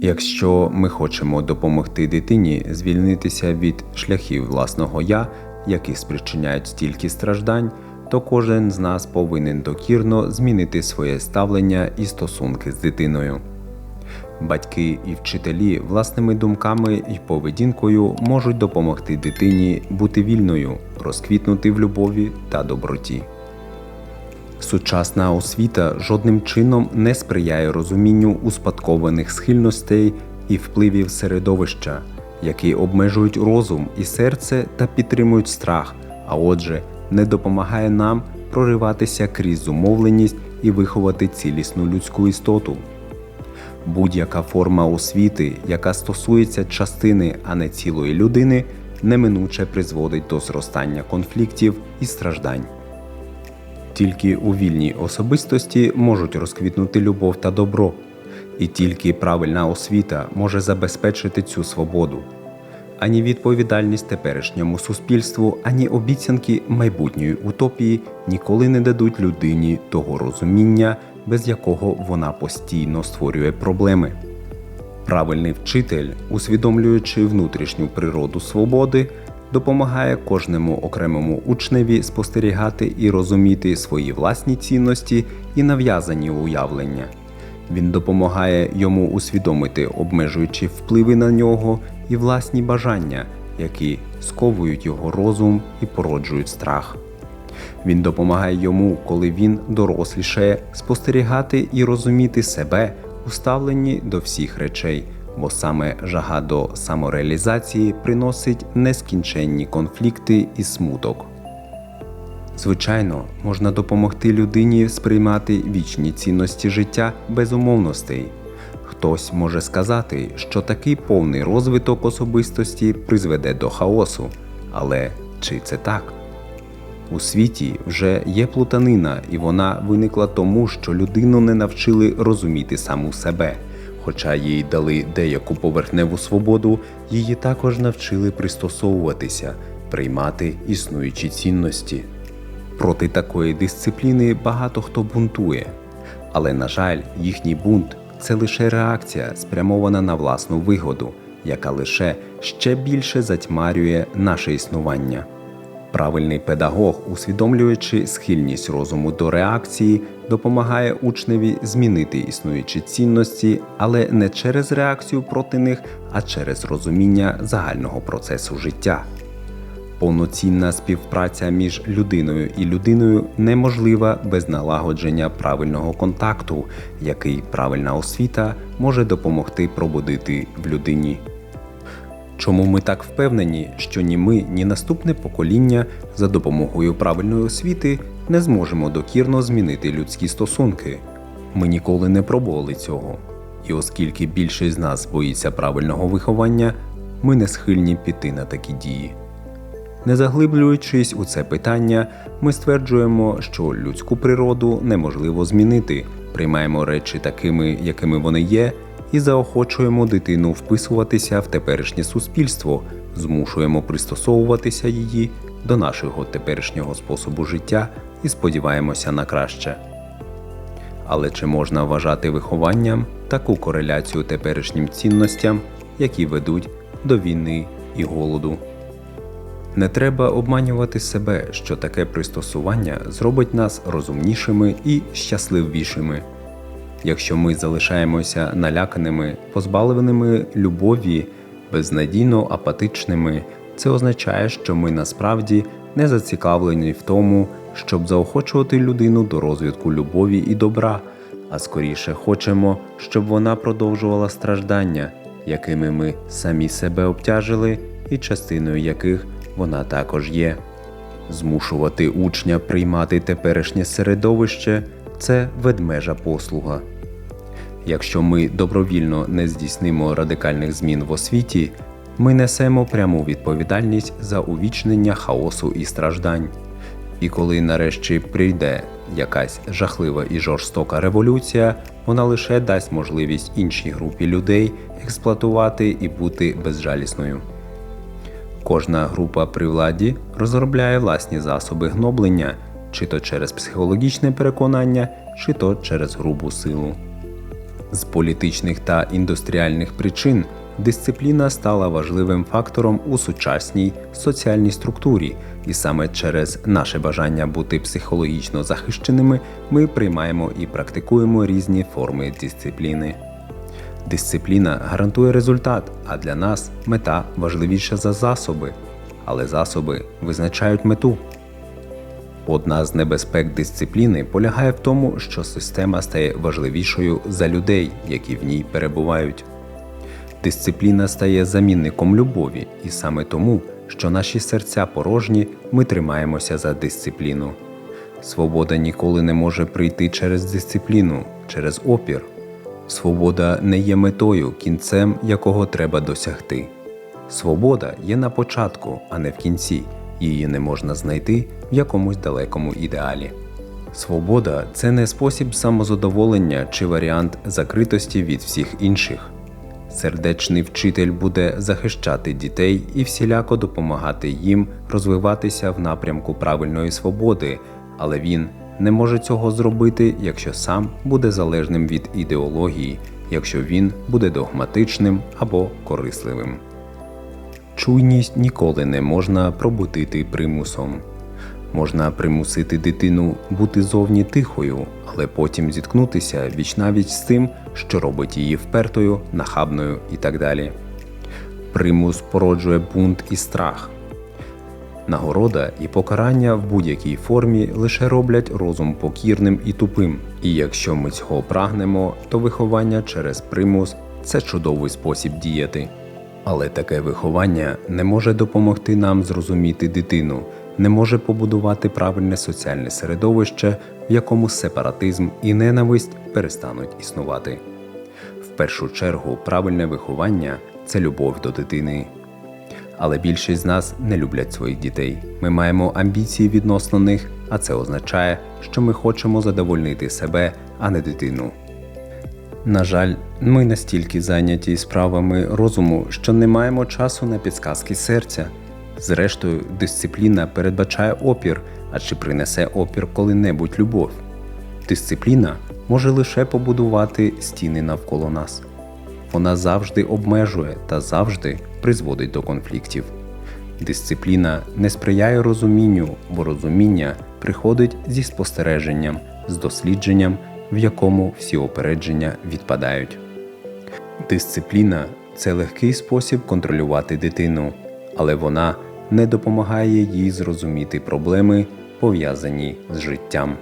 Якщо ми хочемо допомогти дитині звільнитися від шляхів власного я, які спричиняють стільки страждань, то кожен з нас повинен докірно змінити своє ставлення і стосунки з дитиною. Батьки і вчителі власними думками і поведінкою можуть допомогти дитині бути вільною, розквітнути в любові та доброті. Сучасна освіта жодним чином не сприяє розумінню успадкованих схильностей і впливів середовища, які обмежують розум і серце та підтримують страх, а отже, не допомагає нам прориватися крізь зумовленість і виховати цілісну людську істоту. Будь-яка форма освіти, яка стосується частини, а не цілої людини, неминуче призводить до зростання конфліктів і страждань. Тільки у вільній особистості можуть розквітнути любов та добро, і тільки правильна освіта може забезпечити цю свободу. Ані відповідальність теперішньому суспільству, ані обіцянки майбутньої утопії ніколи не дадуть людині того розуміння, без якого вона постійно створює проблеми. Правильний вчитель, усвідомлюючи внутрішню природу свободи, допомагає кожному окремому учневі спостерігати і розуміти свої власні цінності і нав'язані уявлення. Він допомагає йому усвідомити обмежуючі впливи на нього і власні бажання, які сковують його розум і породжують страх. Він допомагає йому, коли він дорослішає, спостерігати і розуміти себе у ставленні до всіх речей, бо саме жага до самореалізації приносить нескінченні конфлікти і смуток. Звичайно, можна допомогти людині сприймати вічні цінності життя без умовностей. Хтось може сказати, що такий повний розвиток особистості призведе до хаосу, але чи це так? У світі вже є плутанина, і вона виникла тому, що людину не навчили розуміти саму себе. Хоча їй дали деяку поверхневу свободу, її також навчили пристосовуватися, приймати існуючі цінності. Проти такої дисципліни багато хто бунтує, але, на жаль, їхній бунт це лише реакція, спрямована на власну вигоду, яка лише ще більше затьмарює наше існування. Правильний педагог, усвідомлюючи схильність розуму до реакції, допомагає учневі змінити існуючі цінності, але не через реакцію проти них, а через розуміння загального процесу життя. Повноцінна співпраця між людиною і людиною неможлива без налагодження правильного контакту, який правильна освіта може допомогти пробудити в людині. Чому ми так впевнені, що ні ми, ні наступне покоління за допомогою правильної освіти не зможемо докірно змінити людські стосунки? Ми ніколи не пробували цього. І оскільки більшість з нас боїться правильного виховання, ми не схильні піти на такі дії. Не заглиблюючись у це питання, ми стверджуємо, що людську природу неможливо змінити, приймаємо речі такими, якими вони є, і заохочуємо дитину вписуватися в теперішнє суспільство, змушуємо пристосовуватися її до нашого теперішнього способу життя і сподіваємося на краще. Але чи можна вважати вихованням таку кореляцію теперішнім цінностям, які ведуть до війни і голоду? Не треба обманювати себе, що таке пристосування зробить нас розумнішими і щасливішими. Якщо ми залишаємося наляканими, позбавленими любові, безнадійно апатичними, це означає, що ми насправді не зацікавлені в тому, щоб заохочувати людину до розвитку любові і добра, а скоріше хочемо, щоб вона продовжувала страждання, якими ми самі себе обтяжили, і частиною яких вона також є. Змушувати учня приймати теперішнє середовище це ведмежа послуга. Якщо ми добровільно не здійснимо радикальних змін в освіті, ми несемо пряму відповідальність за увічнення хаосу і страждань. І коли нарешті прийде якась жахлива і жорстока революція, вона лише дасть можливість іншій групі людей експлуатувати і бути безжалісною. Кожна група при владі розробляє власні засоби гноблення, чи то через психологічне переконання, чи то через грубу силу. З політичних та індустріальних причин дисципліна стала важливим фактором у сучасній соціальній структурі, і саме через наше бажання бути психологічно захищеними ми приймаємо і практикуємо різні форми дисципліни. Дисципліна гарантує результат, а для нас мета важливіша за засоби, але засоби визначають мету. Одна з небезпек дисципліни полягає в тому, що система стає важливішою за людей, які в ній перебувають. Дисципліна стає замінником любові, і саме тому, що наші серця порожні, ми тримаємося за дисципліну. Свобода ніколи не може прийти через дисципліну, через опір. Свобода не є метою, кінцем якого треба досягти. Свобода є на початку, а не в кінці. Її не можна знайти в якомусь далекому ідеалі. Свобода це не спосіб самозадоволення чи варіант закритості від всіх інших. Сердечний вчитель буде захищати дітей і всіляко допомагати їм розвиватися в напрямку правильної свободи, але він не може цього зробити, якщо сам буде залежним від ідеології, якщо він буде догматичним або корисливим. Чуйність ніколи не можна пробудити примусом. Можна примусити дитину бути зовні тихою, але потім зіткнутися вічнавіч з тим, що робить її впертою, нахабною і так далі. Примус породжує бунт і страх. Нагорода і покарання в будь-якій формі лише роблять розум покірним і тупим. І якщо ми цього прагнемо, то виховання через примус це чудовий спосіб діяти. Але таке виховання не може допомогти нам зрозуміти дитину, не може побудувати правильне соціальне середовище, в якому сепаратизм і ненависть перестануть існувати. В першу чергу, правильне виховання це любов до дитини. Але більшість з нас не люблять своїх дітей. Ми маємо амбіції відносно них, а це означає, що ми хочемо задовольнити себе, а не дитину. На жаль, ми настільки зайняті справами розуму, що не маємо часу на підсказки серця. Зрештою, дисципліна передбачає опір, а чи принесе опір коли-небудь любов. Дисципліна може лише побудувати стіни навколо нас. Вона завжди обмежує та завжди призводить до конфліктів. Дисципліна не сприяє розумінню, бо розуміння приходить зі спостереженням, з дослідженням, в якому всі опередження відпадають. Дисципліна це легкий спосіб контролювати дитину, але вона не допомагає їй зрозуміти проблеми, пов'язані з життям.